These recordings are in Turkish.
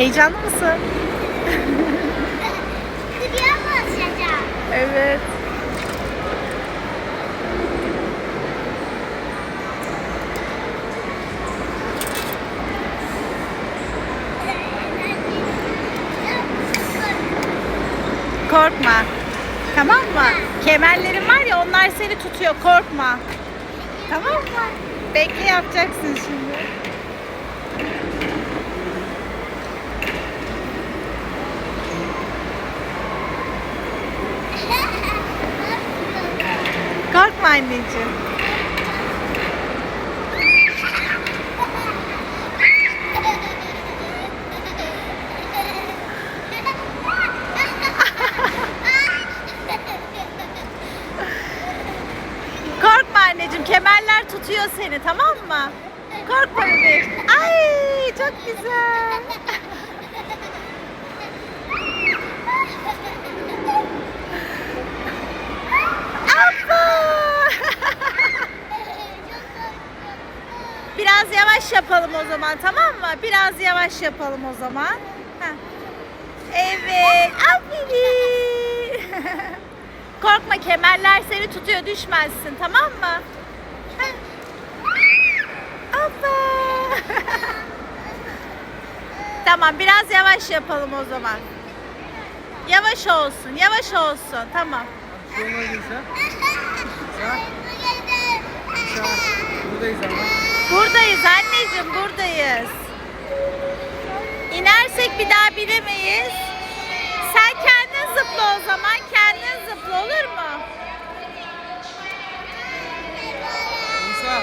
Heyecanlı mısın? Kırıya basacağım. Evet. Korkma. Tamam mı? Kemerlerin var ya onlar seni tutuyor. Korkma. Tamam mı? Bekle yapacaksın şimdi. Korkma anneciğim. Korkma anneciğim. Kemerler tutuyor seni tamam mı? Korkma bebeğim. Ay çok güzel. Biraz yavaş yapalım o zaman tamam mı? Biraz yavaş yapalım o zaman. Heh. Evet. Aferin. Korkma kemerler seni tutuyor düşmezsin tamam mı? Heh. Tamam biraz yavaş yapalım o zaman. Yavaş olsun yavaş olsun tamam. Şey olmaz İsa. İsa. İsa. Buradayız ama. Buradayız anneciğim buradayız. İnersek bir daha bilemeyiz. Sen kendin zıpla o zaman kendin zıpla olur mu? İsa.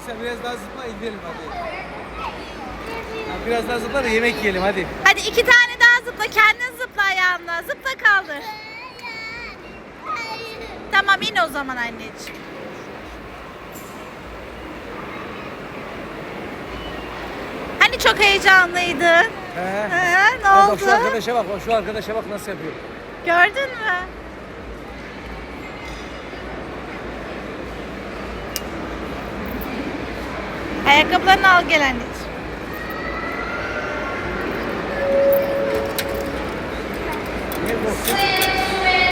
İsa biraz daha zıpla gidelim hadi. Ya biraz daha zıpla da yemek yiyelim hadi. Hadi iki tane daha zıpla kendin zıpla ayağınla zıpla kaldır. Tamam in o zaman anneciğim. mi çok heyecanlıydın? He. He, ne Ay oldu? şu arkadaşa bak, şu arkadaşa bak nasıl yapıyor. Gördün mü? Ayakkabılarını al gel anneciğim. Niye?